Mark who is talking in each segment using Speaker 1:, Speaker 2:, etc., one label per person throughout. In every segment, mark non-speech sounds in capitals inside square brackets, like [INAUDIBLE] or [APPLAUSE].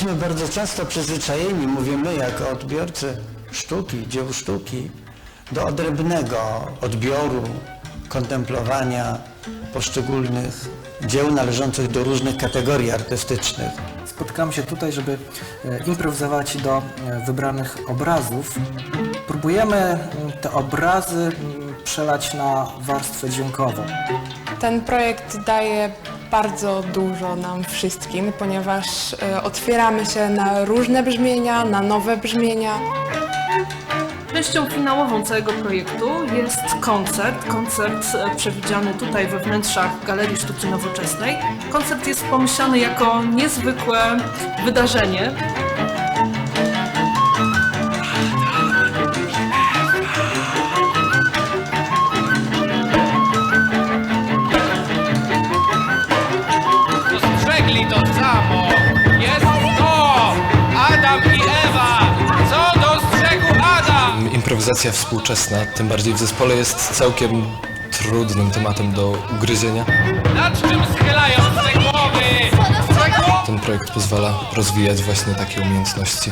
Speaker 1: Jesteśmy bardzo często przyzwyczajeni, mówimy jako odbiorcy sztuki, dzieł sztuki, do odrębnego odbioru, kontemplowania poszczególnych dzieł należących do różnych kategorii artystycznych.
Speaker 2: Spotykamy się tutaj, żeby e, improwizować do e, wybranych obrazów. Próbujemy mm, te obrazy mm, przelać na warstwę dźwiękową.
Speaker 3: Ten projekt daje bardzo dużo nam wszystkim, ponieważ e, otwieramy się na różne brzmienia, na nowe brzmienia.
Speaker 4: Częścią finałową całego projektu jest koncert. Koncert e, przewidziany tutaj we wnętrzach Galerii Sztuki Nowoczesnej. Koncert jest pomyślany jako niezwykłe wydarzenie.
Speaker 5: Improwizacja współczesna, tym bardziej w zespole, jest całkiem trudnym tematem do ugryzienia.
Speaker 6: Nad czym schylają swe głowy?
Speaker 5: Ten projekt pozwala rozwijać właśnie takie umiejętności.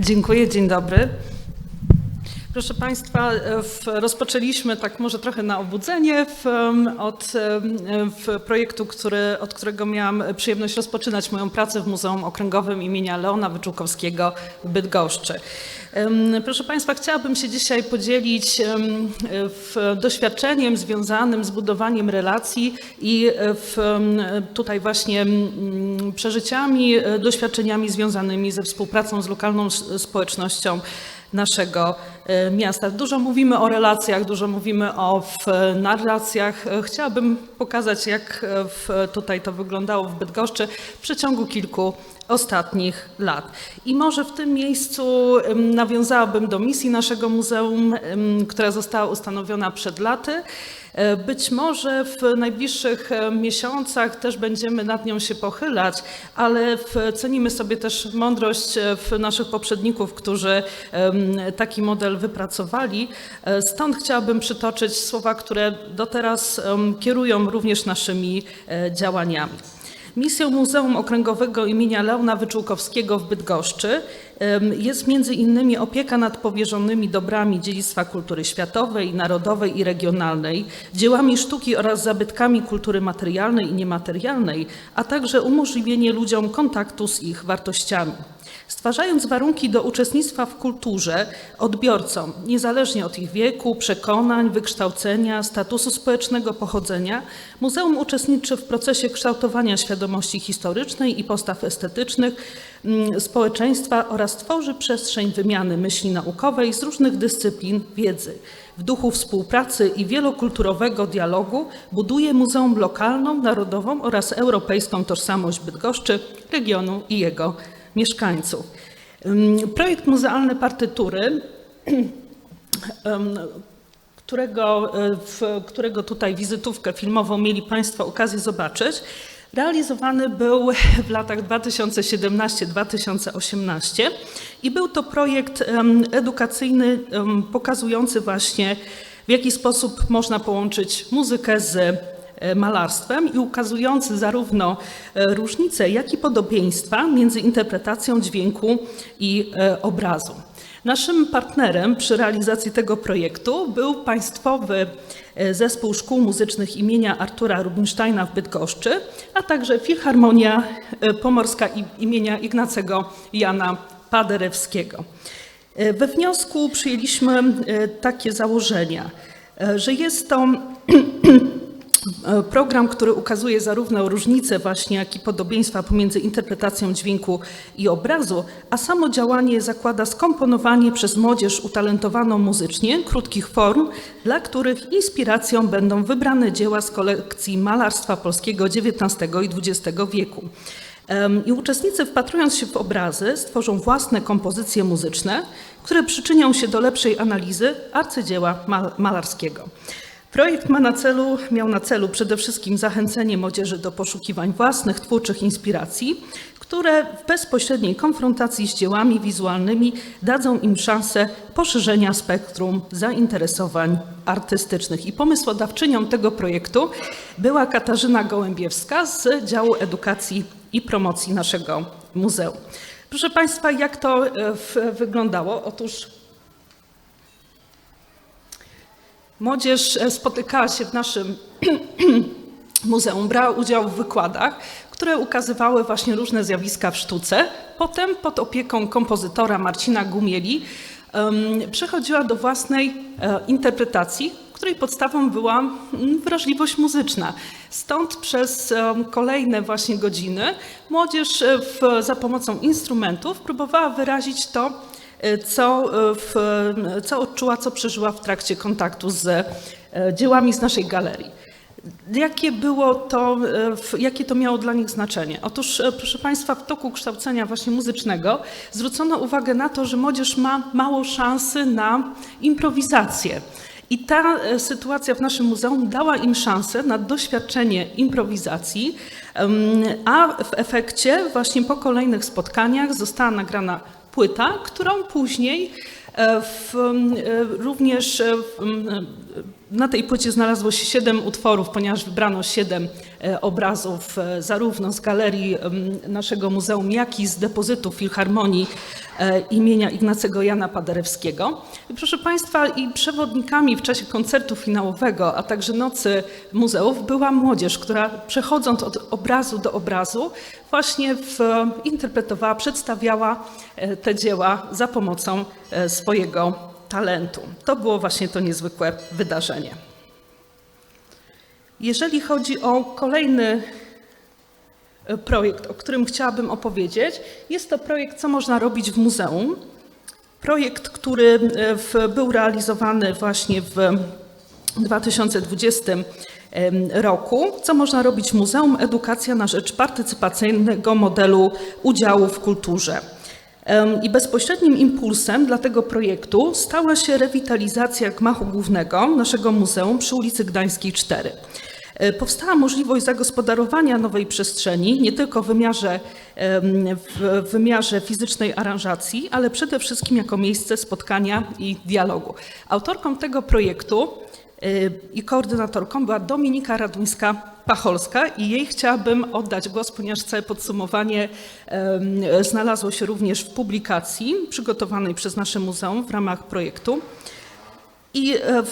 Speaker 4: Dziękuję, dzień dobry. Proszę Państwa, e, w, rozpoczęliśmy tak może trochę na obudzenie w, od w projektu, który, od którego miałam przyjemność rozpoczynać moją pracę w Muzeum Okręgowym imienia Leona Wyczółkowskiego w Bydgoszczy. Proszę Państwa, chciałabym się dzisiaj podzielić doświadczeniem związanym z budowaniem relacji i tutaj właśnie przeżyciami, e, doświadczeniami związanymi ze współpracą z lokalną społecznością naszego e, miasta. Dużo mówimy o relacjach, dużo mówimy o narracjach. E, Chciałabym pokazać, jak e, w, tutaj to wyglądało w Bydgoszczy w przeciągu kilku ostatnich lat. I może w tym miejscu nawiązałabym do misji naszego muzeum, która została ustanowiona przed laty. E, Być może w najbliższych e, miesiącach też będziemy nad nią się pochylać, ale cenimy sobie też mądrość e, naszych poprzedników, którzy taki model wypracowali. Stąd chciałabym przytoczyć słowa, które do teraz kierują również naszymi działaniami. Misją Muzeum Okręgowego imienia Leona Wyczółkowskiego w Bydgoszczy jest między innymi opieka nad powierzonymi dobrami dziedzictwa kultury światowej, narodowej i regionalnej, dziełami sztuki oraz zabytkami kultury materialnej i niematerialnej, a także umożliwienie ludziom kontaktu z ich wartościami. Stwarzając warunki do uczestnictwa w kulturze odbiorcom, niezależnie od ich wieku, przekonań, wykształcenia, statusu społecznego pochodzenia, muzeum uczestniczy w procesie kształtowania świadomości historycznej i postaw estetycznych mm, społeczeństwa oraz tworzy przestrzeń wymiany myśli naukowej z różnych dyscyplin wiedzy. W duchu współpracy i wielokulturowego dialogu buduje muzeum lokalną, narodową oraz europejską tożsamość Bydgoszczy, regionu i jego mieszkańców. Projekt muzealny partytury, którego, w, którego tutaj wizytówkę filmową mieli Państwo okazję zobaczyć, realizowany był w latach 2017-2018 i był to projekt edukacyjny pokazujący właśnie w jaki sposób można połączyć muzykę z malarstwem i ukazujący zarówno e, różnice, jak i podobieństwa między interpretacją dźwięku i e, obrazu. Naszym partnerem przy realizacji tego projektu był Państwowy e, Zespół Szkół Muzycznych imienia Artura Rubinsteina w Bydgoszczy, a także Filharmonia e, Pomorska imienia Ignacego Jana Paderewskiego. E, We wniosku przyjęliśmy e, takie założenia, e, że jest to E, [CLEARS THROAT] Program, który ukazuje zarówno różnice właśnie, jak i podobieństwa pomiędzy interpretacją dźwięku i obrazu, a samo działanie zakłada skomponowanie przez młodzież utalentowaną muzycznie krótkich form, dla których inspiracją będą wybrane dzieła z kolekcji malarstwa polskiego XIX i XX wieku. I uczestnicy, wpatrując się w obrazy, stworzą własne kompozycje muzyczne, które przyczynią się do lepszej analizy arcydzieła mal- malarskiego. Projekt ma na celu, miał na celu przede wszystkim zachęcenie młodzieży do poszukiwań własnych, twórczych inspiracji, które w bezpośredniej konfrontacji z dziełami wizualnymi dadzą im szansę poszerzenia spektrum zainteresowań artystycznych. I pomysłodawczynią tego projektu była Katarzyna Gołębiewska z działu edukacji i promocji naszego muzeum. Proszę Państwa, jak to e, wyglądało? Otóż Młodzież e, spotykała się w naszym [CLEARS THROAT] muzeum, brała udział w wykładach, które ukazywały właśnie różne zjawiska w sztuce. Potem pod opieką kompozytora Marcina Gumieli przechodziła do własnej e, interpretacji, której podstawą była wrażliwość muzyczna. Stąd przez kolejne właśnie godziny młodzież e, w, za pomocą instrumentów próbowała wyrazić to, co, e, w, e, co odczuła, co przeżyła w trakcie kontaktu z e, dziełami z naszej galerii. Jakie było to, e, jakie to miało dla nich znaczenie? Otóż, e, proszę Państwa, w toku kształcenia właśnie muzycznego zwrócono uwagę na to, że młodzież ma mało szansy na improwizację. I ta e, sytuacja w naszym muzeum dała im szansę na doświadczenie improwizacji, a w efekcie właśnie po kolejnych spotkaniach została nagrana płyta, którą później e, w, e, również e, na tej płycie znalazło się siedem utworów, ponieważ wybrano siedem obrazów e, zarówno z galerii naszego muzeum, jak i z depozytu Filharmonii e, imienia Ignacego Jana Paderewskiego. I proszę Państwa, i przewodnikami w czasie koncertu finałowego, a także nocy muzeów była młodzież, która przechodząc od obrazu do obrazu właśnie w, interpretowała, przedstawiała e, te dzieła za pomocą e, swojego talentu. To było właśnie to niezwykłe wydarzenie. Jeżeli chodzi o kolejny e, projekt, o którym chciałabym opowiedzieć, jest to projekt Co można robić w muzeum. Projekt, który e, w, był realizowany właśnie w 2020 em, roku. Co można robić w muzeum? Edukacja na rzecz partycypacyjnego modelu udziału w kulturze. I bezpośrednim impulsem dla tego projektu stała się rewitalizacja gmachu głównego naszego muzeum przy ulicy Gdańskiej 4. E, Powstała możliwość zagospodarowania nowej przestrzeni, nie tylko w wymiarze, w wymiarze fizycznej aranżacji, ale przede wszystkim jako miejsce spotkania i dialogu. Autorką tego projektu y, i koordynatorką była Dominika Raduńska-Pacholska i jej chciałabym oddać głos, ponieważ całe podsumowanie znalazło się również w publikacji przygotowanej przez nasze muzeum w ramach projektu. I e,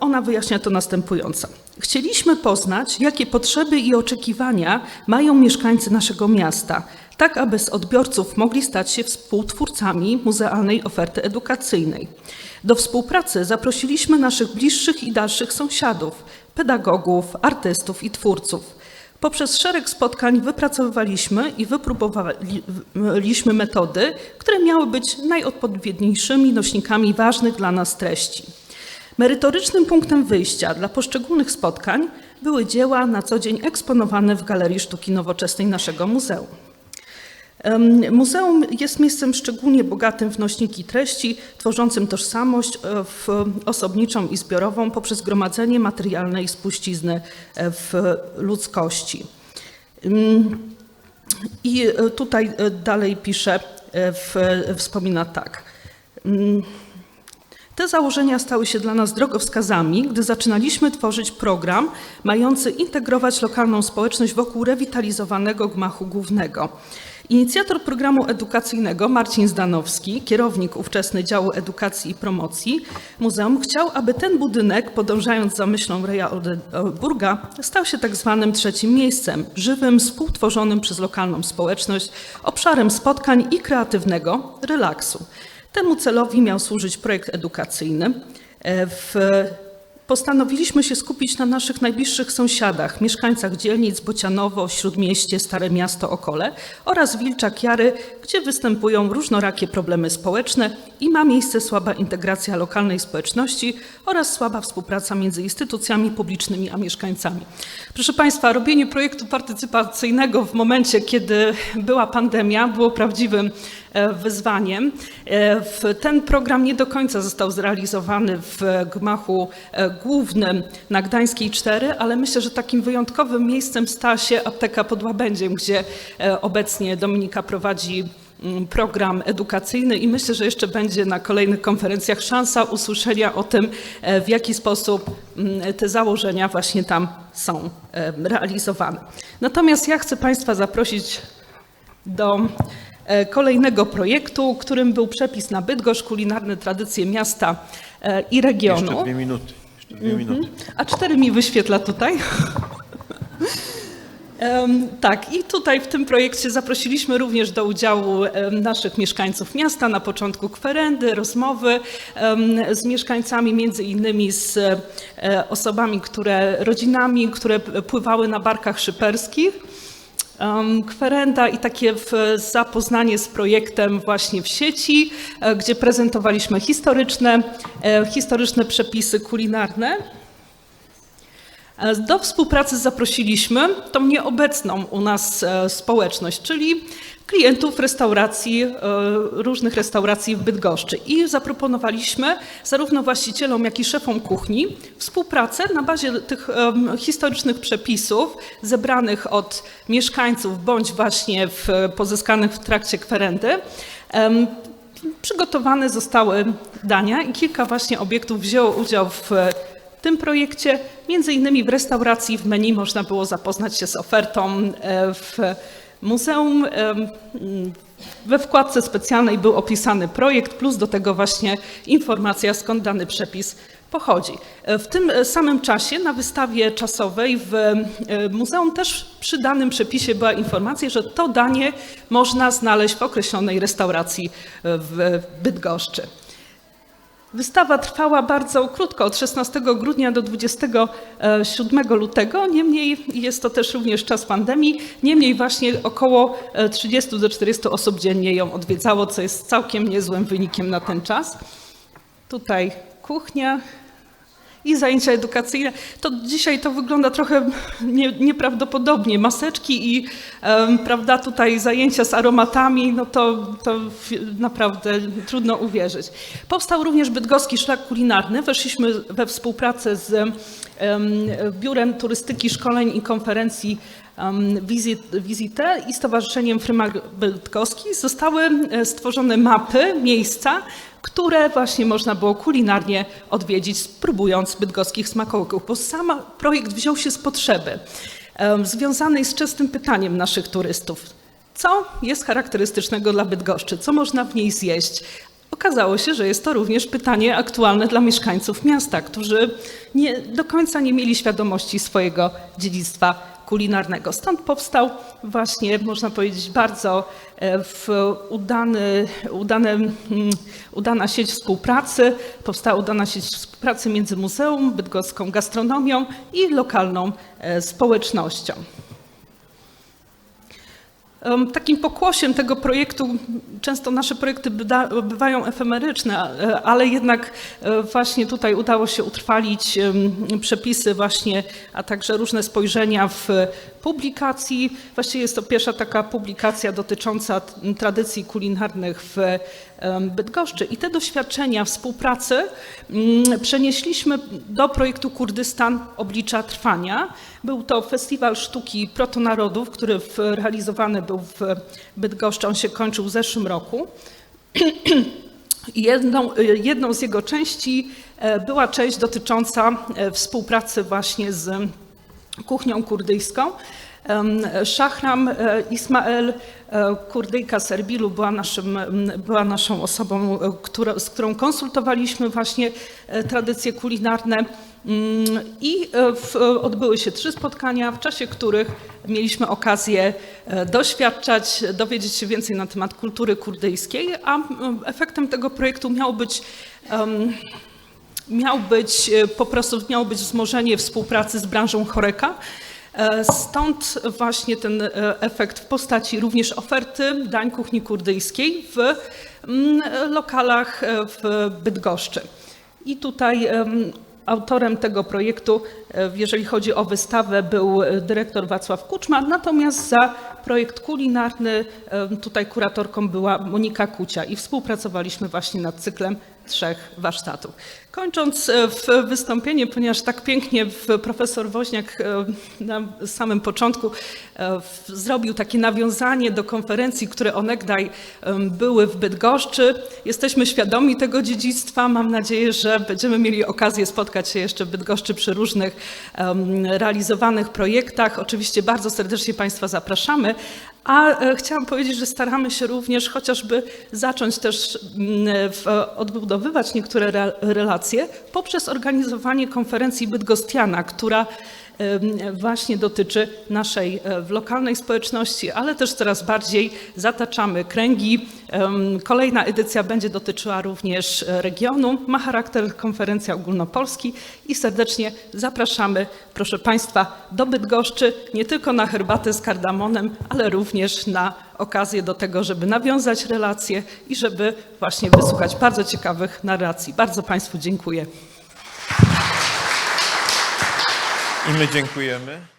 Speaker 4: ona wyjaśnia to następująco. Chcieliśmy poznać, jakie potrzeby i oczekiwania mają mieszkańcy naszego miasta, tak aby z odbiorców mogli stać się współtwórcami muzealnej oferty edukacyjnej. Do współpracy zaprosiliśmy naszych bliższych i dalszych sąsiadów, pedagogów, artystów i twórców. Poprzez szereg spotkań wypracowywaliśmy i wypróbowaliśmy metody, które miały być najodpowiedniejszymi nośnikami ważnych dla nas treści. Merytorycznym punktem wyjścia dla poszczególnych spotkań były dzieła na co dzień eksponowane w Galerii Sztuki Nowoczesnej naszego muzeum. Muzeum jest miejscem szczególnie bogatym w nośniki treści, tworzącym tożsamość e, osobniczą i zbiorową poprzez gromadzenie materialnej spuścizny e, w ludzkości. I e, tutaj dalej pisze, wspomina tak. Te założenia stały się dla nas drogowskazami, gdy zaczynaliśmy tworzyć program mający integrować lokalną społeczność wokół rewitalizowanego gmachu głównego. Inicjator programu edukacyjnego Marcin Zdanowski, kierownik ówczesny działu edukacji i promocji muzeum, chciał, aby ten budynek, podążając za myślą Reja Oldenburga, stał się tak zwanym trzecim miejscem, żywym, współtworzonym przez lokalną społeczność, obszarem spotkań i kreatywnego relaksu. Temu celowi miał służyć projekt edukacyjny. E, W, postanowiliśmy się skupić na naszych najbliższych sąsiadach, mieszkańcach dzielnic Bocianowo, Śródmieście, Stare Miasto, Okole oraz Wilczak Jary, gdzie występują różnorakie problemy społeczne i ma miejsce słaba integracja lokalnej społeczności oraz słaba współpraca między instytucjami publicznymi a mieszkańcami. Proszę Państwa, robienie projektu partycypacyjnego w momencie, kiedy była pandemia, było prawdziwym wyzwaniem. E, Ten program nie do końca został zrealizowany w gmachu e, głównym na Gdańskiej 4, ale myślę, że takim wyjątkowym miejscem stała się apteka pod Łabędziem, gdzie e, obecnie Dominika prowadzi mm, program edukacyjny i myślę, że jeszcze będzie na kolejnych konferencjach szansa usłyszenia o tym, e, w jaki sposób mm, te założenia właśnie tam są e, realizowane. Natomiast ja chcę Państwa zaprosić do e, kolejnego projektu, którym był przepis na Bydgoszcz, kulinarne tradycje miasta e, i regionu.
Speaker 7: Jeszcze dwie minuty. Jeszcze dwie minuty.
Speaker 4: A cztery mi wyświetla tutaj. Tak, i tutaj w tym projekcie zaprosiliśmy również do udziału naszych mieszkańców miasta, na początku kwerendy, rozmowy z mieszkańcami, między innymi z e, osobami, które, rodzinami, które pływały na barkach szyperskich. Kwerenda i takie zapoznanie z projektem właśnie w sieci, e, gdzie prezentowaliśmy historyczne, e, historyczne przepisy kulinarne. E, Do współpracy zaprosiliśmy tą nieobecną u nas e, społeczność, czyli klientów restauracji, e, różnych restauracji w Bydgoszczy. I zaproponowaliśmy zarówno właścicielom, jak i szefom kuchni współpracę na bazie tych historycznych przepisów zebranych od mieszkańców bądź właśnie w, pozyskanych w trakcie kwerendy. Przygotowane zostały dania i kilka właśnie obiektów wzięło udział w tym projekcie. Między innymi w restauracji w menu można było zapoznać się z ofertą e, w muzeum. E, We wkładce specjalnej był opisany projekt, plus do tego właśnie informacja, skąd dany przepis pochodzi. E, W tym samym czasie na wystawie czasowej w muzeum też przy danym przepisie była informacja, że to danie można znaleźć w określonej restauracji w Bydgoszczy. Wystawa trwała bardzo krótko, od 16 grudnia do 27 lutego, niemniej jest to też również czas pandemii, niemniej właśnie około e, 30 do 40 osób dziennie ją odwiedzało, co jest całkiem niezłym wynikiem na ten czas. Tutaj kuchnia i zajęcia edukacyjne. To dzisiaj to wygląda trochę nie, nieprawdopodobnie. Maseczki i em, prawda, tutaj zajęcia z aromatami, no to, to naprawdę trudno uwierzyć. Powstał również bydgoski szlak kulinarny. Weszliśmy we współpracę z em, Biurem Turystyki, Szkoleń i Konferencji um, Visit, Visite i Stowarzyszeniem Frymak Bydgoski zostały e, stworzone mapy, miejsca, które właśnie można było kulinarnie odwiedzić, spróbując bydgoskich smakołyków, bo sam projekt wziął się z potrzeby związanej z częstym pytaniem naszych turystów. Co jest charakterystycznego dla Bydgoszczy? Co można w niej zjeść? Okazało się, że jest to również pytanie aktualne dla mieszkańców miasta, którzy nie, do końca nie mieli świadomości swojego dziedzictwa kulinarnego. Stąd powstał właśnie, można powiedzieć, bardzo e, udany, udane, mm, udana sieć współpracy. Powstała udana sieć współpracy między muzeum, bydgoską gastronomią i lokalną e, społecznością. Takim pokłosiem tego projektu, często nasze projekty bywają efemeryczne, ale jednak e, właśnie tutaj udało się utrwalić przepisy właśnie, a także różne spojrzenia w publikacji. Właściwie jest to pierwsza taka publikacja dotycząca tradycji kulinarnych w Bydgoszczy. I te doświadczenia współpracy mm, przenieśliśmy do projektu Kurdystan Oblicza Trwania. Był to festiwal sztuki protonarodów, który realizowany był w Bydgoszczy. On się kończył w zeszłym roku. [CLEARS THROAT] Jedną, jedną z jego części e, była część dotycząca e, współpracy właśnie z kuchnią kurdyjską. Em, Szahram e, Ismael, e, kurdyjka z Erbilu, była, naszym, była naszą osobą, e, która, z którą konsultowaliśmy właśnie tradycje kulinarne. Mm, I w, odbyły się trzy spotkania, w czasie których mieliśmy okazję doświadczać, dowiedzieć się więcej na temat kultury kurdyjskiej, a efektem tego projektu miał być em, miał być e, po prostu miało być wzmożenie współpracy z branżą choreka. E, Stąd właśnie ten e, efekt w postaci również oferty dań kuchni kurdyjskiej w mm, lokalach w Bydgoszczy. I tutaj em, autorem tego projektu, jeżeli chodzi o wystawę, był dyrektor Wacław Kuczma, natomiast za projekt kulinarny tutaj kuratorką była Monika Kucia i współpracowaliśmy właśnie nad cyklem trzech warsztatów. Kończąc e, wystąpienie, ponieważ tak pięknie profesor Woźniak e, na samym początku e, zrobił takie nawiązanie do konferencji, które onegdaj były w Bydgoszczy. Jesteśmy świadomi tego dziedzictwa. Mam nadzieję, że będziemy mieli okazję spotkać się jeszcze w Bydgoszczy przy różnych realizowanych projektach. Oczywiście bardzo serdecznie Państwa zapraszamy. A e, chciałam powiedzieć, że staramy się również chociażby zacząć też mm, w, odbudowywać niektóre re, relacje poprzez organizowanie konferencji Bydgostiana, która właśnie dotyczy naszej e, lokalnej społeczności, ale też coraz bardziej zataczamy kręgi. Kolejna edycja będzie dotyczyła również e, regionu, ma charakter konferencja ogólnopolski i serdecznie zapraszamy, proszę Państwa, do Bydgoszczy, nie tylko na herbatę z kardamonem, ale również na okazję do tego, żeby nawiązać relacje i żeby właśnie wysłuchać bardzo ciekawych narracji. Bardzo Państwu dziękuję.
Speaker 7: I my dziękujemy.